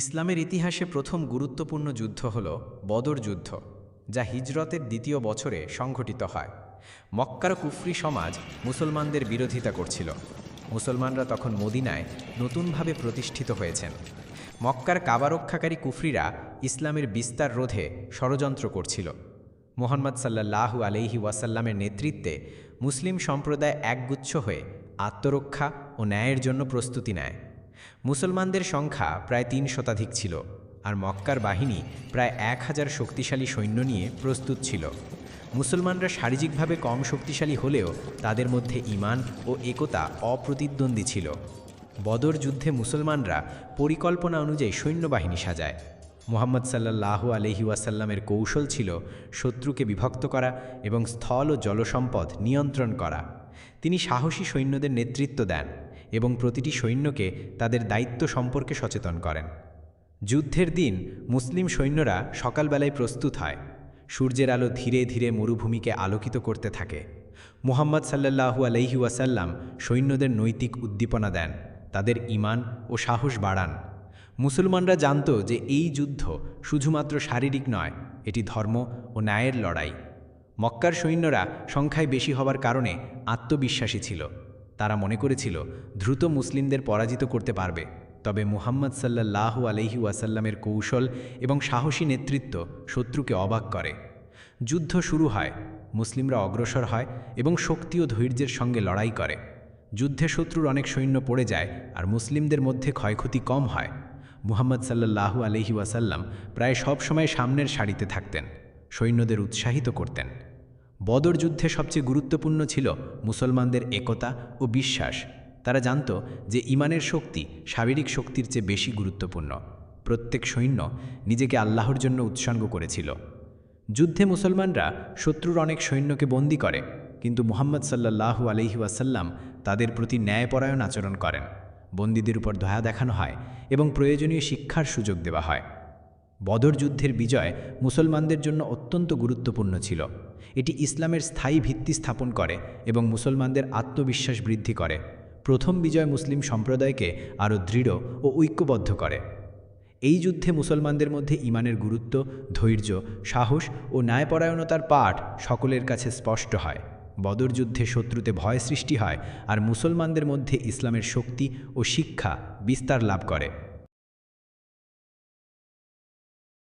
ইসলামের ইতিহাসে প্রথম গুরুত্বপূর্ণ যুদ্ধ হল বদর যুদ্ধ, যা হিজরতের দ্বিতীয় বছরে সংঘটিত হয়। মক্কার কুফরি সমাজ মুসলমানদের বিরোধিতা করছিল। মুসলমানরা তখন মদিনায় নতুনভাবে প্রতিষ্ঠিত হয়েছেন। মক্কার কাবারক্ষাকারী কুফরিরা ইসলামের বিস্তার রোধে ষড়যন্ত্র করছিল। মোহাম্মদ সাল্লাল্লাহু আলহি ওয়াসাল্লামের নেতৃত্বে মুসলিম সম্প্রদায় একগুচ্ছ হয়ে আত্মরক্ষা ও ন্যায়ের জন্য প্রস্তুতি নেয়। মুসলমানদের সংখ্যা প্রায় তিন শতাধিক ছিল, আর মক্কার বাহিনী প্রায় এক হাজার শক্তিশালী সৈন্য নিয়ে প্রস্তুত ছিল। মুসলমানরা শারীরিকভাবে কম শক্তিশালী হলেও তাদের মধ্যে ইমান ও একতা অপ্রতিদ্বন্দ্বী ছিল। বদর যুদ্ধে মুসলমানরা পরিকল্পনা অনুযায়ী সৈন্যবাহিনী সাজায়। মোহাম্মদ সাল্লাহ আলহি ওয়াসাল্লামের কৌশল ছিল শত্রুকে বিভক্ত করা এবং স্থল ও জলসম্পদ নিয়ন্ত্রণ করা। তিনি সাহসী সৈন্যদের নেতৃত্ব দেন। এবং প্রতিটি সৈন্যকে তাদের দায়িত্ব সম্পর্কে সচেতন করেন। যুদ্ধের দিন মুসলিম সৈন্যরা সকালবেলায় প্রস্তুত হয়। সূর্যের আলো ধীরে ধীরে মরুভূমিকে আলোকিত করতে থাকে। মুহাম্মদ সাল্লাল্লাহু আলহি ওয়াসাল্লাম সৈন্যদের নৈতিক উদ্দীপনা দেন, তাদের ইমান ও সাহস বাড়ান। মুসলমানরা জানত যে এই যুদ্ধ শুধুমাত্র শারীরিক নয়, এটি ধর্ম ও ন্যায়ের লড়াই। মক্কার সৈন্যরা সংখ্যায় বেশি হওয়ার কারণে আত্মবিশ্বাসী ছিল। তারা মনে করেছিল, দ্রুত মুসলিমদের পরাজিত করতে পারবে। তবে মুহাম্মদ সাল্লাল্লাহু আলহি ওয়াসাল্লামের কৌশল এবং সাহসী নেতৃত্ব শত্রুকে অবাক করে। যুদ্ধ শুরু হয়, মুসলিমরা অগ্রসর হয় এবং শক্তি ও ধৈর্যের সঙ্গে লড়াই করে। যুদ্ধে শত্রুর অনেক সৈন্য পড়ে যায় আর মুসলিমদের মধ্যে ক্ষয়ক্ষতি কম হয়। মুহাম্মদ সাল্লাল্লাহু আলহি ওয়াসাল্লাম প্রায় সব সময় সামনের সারিতে থাকতেন, সৈন্যদের উৎসাহিত করতেন। বদর যুদ্ধে সবচেয়ে গুরুত্বপূর্ণ ছিল মুসলমানদের একতা ও বিশ্বাস। তারা জানত যে ইমানের শক্তি শারীরিক শক্তির চেয়ে বেশি গুরুত্বপূর্ণ। প্রত্যেক সৈন্য নিজেকে আল্লাহর জন্য উৎসর্গ করেছিল। যুদ্ধে মুসলমানরা শত্রুর অনেক সৈন্যকে বন্দী করে, কিন্তু মুহাম্মদ সাল্লাল্লাহু আলহি ওয়াসাল্লাম তাদের প্রতি ন্যায়পরায়ণ আচরণ করেন। বন্দীদের উপর দয়া দেখানো হয় এবং প্রয়োজনীয় শিক্ষার সুযোগ দেওয়া হয়। বদর যুদ্ধের বিজয় মুসলমানদের জন্য অত্যন্ত গুরুত্বপূর্ণ ছিল। এটি ইসলামের স্থায়ী ভিত্তি স্থাপন করে এবং মুসলমানদের আত্মবিশ্বাস বৃদ্ধি করে। প্রথম বিজয় মুসলিম সম্প্রদায়কে আরও দৃঢ় ও ঐক্যবদ্ধ করে। এই যুদ্ধে মুসলমানদের মধ্যে ইমানের গুরুত্ব, ধৈর্য, সাহস ও ন্যায়পরায়ণতার পাঠ সকলের কাছে স্পষ্ট হয়। বদর যুদ্ধে শত্রুতে ভয় সৃষ্টি হয় আর মুসলমানদের মধ্যে ইসলামের শক্তি ও শিক্ষা বিস্তার লাভ করে।